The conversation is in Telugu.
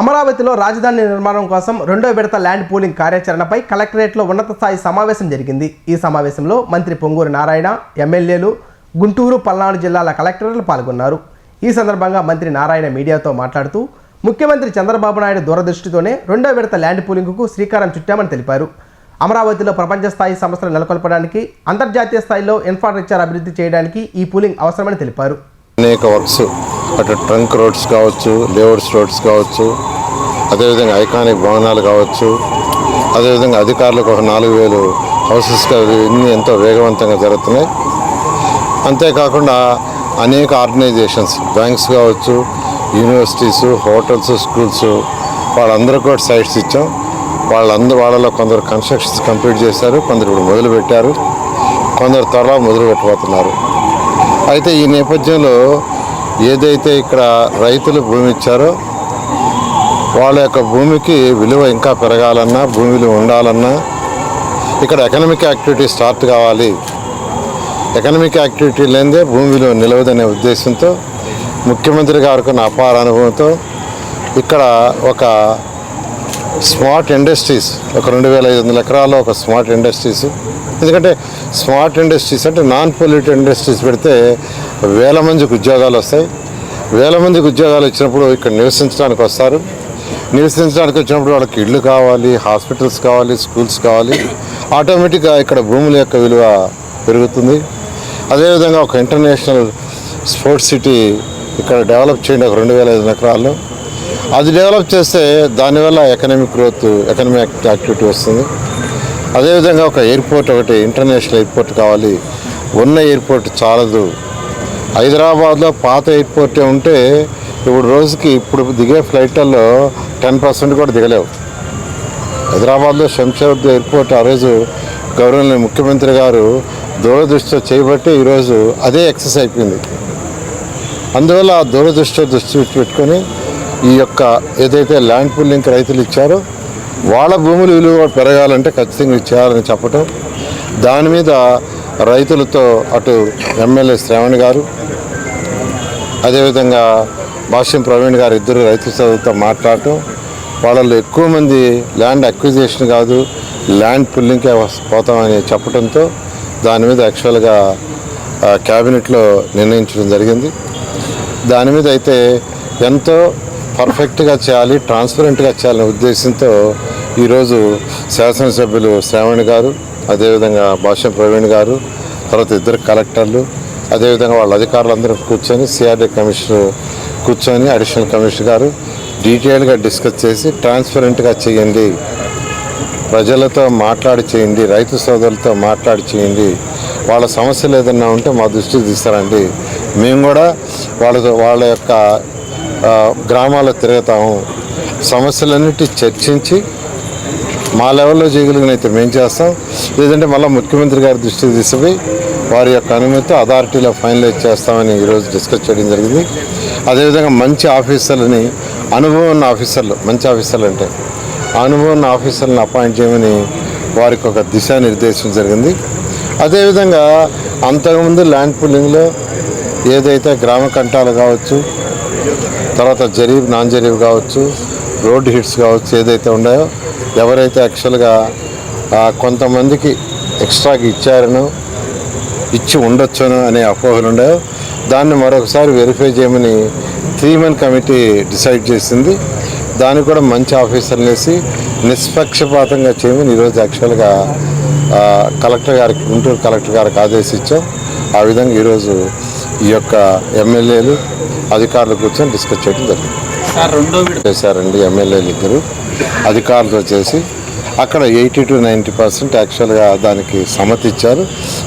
అమరావతిలో రాజధాని నిర్మాణం కోసం రెండో విడత ల్యాండ్ పూలింగ్ కార్యాచరణపై కలెక్టరేట్లో ఉన్నత స్థాయి సమావేశం జరిగింది. ఈ సమావేశంలో మంత్రి పొంగూరు నారాయణ ఎమ్మెల్యేలు గుంటూరు పల్నాడు జిల్లాల కలెక్టర్లు పాల్గొన్నారు. ఈ సందర్భంగా మంత్రి నారాయణ మీడియాతో మాట్లాడుతూ ముఖ్యమంత్రి చంద్రబాబు నాయుడు దూరదృష్టితోనే రెండో విడత ల్యాండ్ పూలింగ్కు శ్రీకారం చుట్టామని తెలిపారు. అమరావతిలో ప్రపంచ స్థాయి సంస్థలు నెలకొల్పడానికి అంతర్జాతీయ స్థాయిలో ఇన్ఫ్రాస్ట్రక్చర్ అభివృద్ధి చేయడానికి ఈ పూలింగ్ అవసరమని తెలిపారు. అనేక వర్క్స్ అటు ట్రంక్ రోడ్స్ కావచ్చు లేఅవుట్స్ రోడ్స్ కావచ్చు అదేవిధంగా ఐకానిక్ భవనాలు కావచ్చు అదేవిధంగా అధికారులకు ఒక నాలుగు వేలు హౌసెస్ ఇన్ని ఎంతో వేగవంతంగా జరుగుతున్నాయి. అంతేకాకుండా అనేక ఆర్గనైజేషన్స్ బ్యాంక్స్ కావచ్చు యూనివర్సిటీస్ హోటల్స్ స్కూల్స్ వాళ్ళందరూ కూడా సైట్స్ ఇచ్చాం. వాళ్ళందరూ వాళ్ళలో కొందరు కన్స్ట్రక్షన్స్ కంప్లీట్ చేశారు కొందరు ఇప్పుడు మొదలుపెట్టారు కొందరు త్వరలో మొదలు పెట్టబోతున్నారు అయితే ఈ నేపథ్యంలో ఏదైతే ఇక్కడ రైతులు భూమి ఇచ్చారో వాళ్ళ యొక్క భూమికి విలువ ఇంకా పెరగాలన్నా భూమిలు ఉండాలన్నా ఇక్కడ ఎకనామిక్ యాక్టివిటీ స్టార్ట్ కావాలి. ఎకనామిక్ యాక్టివిటీ లేనిదే భూమి విలువ నిలవదనే ఉద్దేశంతో ముఖ్యమంత్రి గారికి నా అపార అనుభవంతో ఇక్కడ ఒక స్మార్ట్ ఇండస్ట్రీస్ ఒక రెండు వేల ఐదు వందల ఎకరాల్లో ఒక స్మార్ట్ ఇండస్ట్రీస్. ఎందుకంటే స్మార్ట్ ఇండస్ట్రీస్ అంటే నాన్ పొల్యూటెడ్ ఇండస్ట్రీస్ పెడితే వేల మందికి ఉద్యోగాలు వస్తాయి. వేల మందికి ఉద్యోగాలు వచ్చినప్పుడు ఇక్కడ నివసించడానికి వస్తారు. నివసించడానికి వచ్చినప్పుడు వాళ్ళకి ఇళ్ళు కావాలి హాస్పిటల్స్ కావాలి స్కూల్స్ కావాలి. ఆటోమేటిక్గా ఇక్కడ భూముల యొక్క విలువ పెరుగుతుంది. అదేవిధంగా ఒక ఇంటర్నేషనల్ స్పోర్ట్స్ సిటీ ఇక్కడ డెవలప్ చేయండి ఒక రెండు వేల ఐదు ఎకరాల్లో. అది డెవలప్ చేస్తే దానివల్ల ఎకనామిక్ గ్రోత్ ఎకనామిక్ యాక్టివిటీ వస్తుంది. అదేవిధంగా ఒక ఎయిర్పోర్ట్ ఒకటి ఇంటర్నేషనల్ ఎయిర్పోర్ట్ కావాలి. ఉన్న ఎయిర్పోర్ట్ చాలదు. హైదరాబాద్లో పాత ఎయిర్పోర్టే ఉంటే ఇప్పుడు రోజుకి ఇప్పుడు దిగే ఫ్లైట్లలో టెన్ పర్సెంట్ కూడా దిగలేవు. హైదరాబాద్లో శంషాబాద్ ఎయిర్పోర్ట్ ఆ రోజు గవర్నర్ ముఖ్యమంత్రి గారు దూరదృష్టితో చేయబట్టి ఈరోజు అదే ఎక్సెస్ అయిపోయింది. అందువల్ల ఆ దూరదృష్టితో దృష్టి పెట్టుకొని ఈ యొక్క ఏదైతే ల్యాండ్ పుల్లింగ్ రైతులు ఇచ్చారో వాళ్ళ భూములు విలువ పెరగాలంటే ఖచ్చితంగా ఇచ్చేయాలని చెప్పటం. దాని మీద రైతులతో అటు ఎమ్మెల్యే శ్రావణ్ గారు అదేవిధంగా భాష్యం ప్రవీణ్ గారు ఇద్దరు రైతు సభతో మాట్లాడటం. వాళ్ళలో ఎక్కువ మంది ల్యాండ్ అక్విజిషన్ కాదు ల్యాండ్ పుల్లింగ్కే పోతామని చెప్పడంతో దాని మీద యాక్చువల్గా క్యాబినెట్లో నిర్ణయించడం జరిగింది. దాని మీద అయితే ఎంతో పర్ఫెక్ట్గా చేయాలి ట్రాన్స్పరెంట్గా చేయాలనే ఉద్దేశంతో ఈరోజు శాసనసభ్యులు శ్రావణ్ గారు అదేవిధంగా భాషం ప్రవీణ్ గారు తర్వాత ఇద్దరు కలెక్టర్లు అదేవిధంగా వాళ్ళ అధికారులందరూ కూర్చొని సిఆర్డీ కమిషనర్ కూర్చొని అడిషనల్ కమిషనర్ గారు డీటెయిల్గా డిస్కస్ చేసి ట్రాన్స్పరెంట్గా చేయండి ప్రజలతో మాట్లాడి చేయండి రైతు సోదరులతో మాట్లాడి చేయండి వాళ్ళ సమస్యలు ఏదన్నా ఉంటే మా దృష్టికి తీస్తారండి. మేము కూడా వాళ్ళతో వాళ్ళ యొక్క గ్రామాల్లో తిరుగుతాము. సమస్యలన్నిటి చర్చించి మా లెవెల్లో చేయగలిగినైతే మేము చేస్తాం. లేదంటే మళ్ళీ ముఖ్యమంత్రి గారి దృష్టికి తీసుకుపోయి వారి యొక్క అనుమతితో అథారిటీలో ఫైనలైజ్ చేస్తామని ఈరోజు డిస్కస్ చేయడం జరిగింది. అదేవిధంగా మంచి ఆఫీసర్లని అనుభవం ఉన్న ఆఫీసర్లు మంచి ఆఫీసర్లు అంటే అనుభవం ఉన్న ఆఫీసర్లను అపాయింట్ చేయమని వారికి ఒక దిశానిర్దేశం జరిగింది. అదేవిధంగా అంతకుముందు ల్యాండ్ పుల్లింగ్లో ఏదైతే గ్రామ కంటాలు కావచ్చు తర్వాత జరీబ్ నాన్ జరీబ్ కావచ్చు రోడ్ హిట్స్ కావచ్చు ఏదైతే ఉన్నాయో ఎవరైతే యాక్చువల్గా కొంతమందికి ఎక్స్ట్రాకి ఇచ్చారనో ఇచ్చి ఉండొచ్చును అనే అపోహలు ఉన్నాయో దాన్ని మరొకసారి వెరిఫై చేయమని త్రీ మెన్ కమిటీ డిసైడ్ చేసింది. దానికి కూడా మంచి ఆఫీసర్లు వేసి నిష్పక్షపాతంగా చేయమని ఈరోజు యాక్చువల్గా కలెక్టర్ గారికి గుంటూరు కలెక్టర్ గారికి ఆదేశించాం. ఆ విధంగా ఈరోజు ఈ యొక్క ఎమ్మెల్యేలు అధికారులు కూర్చొని డిస్కస్ చేయడం జరిగింది. చేశారండి ఎమ్మెల్యేలు ఇద్దరు. అధికారులతో చేసి అక్కడ ఎయిటీ టు నైంటీ పర్సెంట్ యాక్చువల్గా దానికి సమ్మతి ఇచ్చారు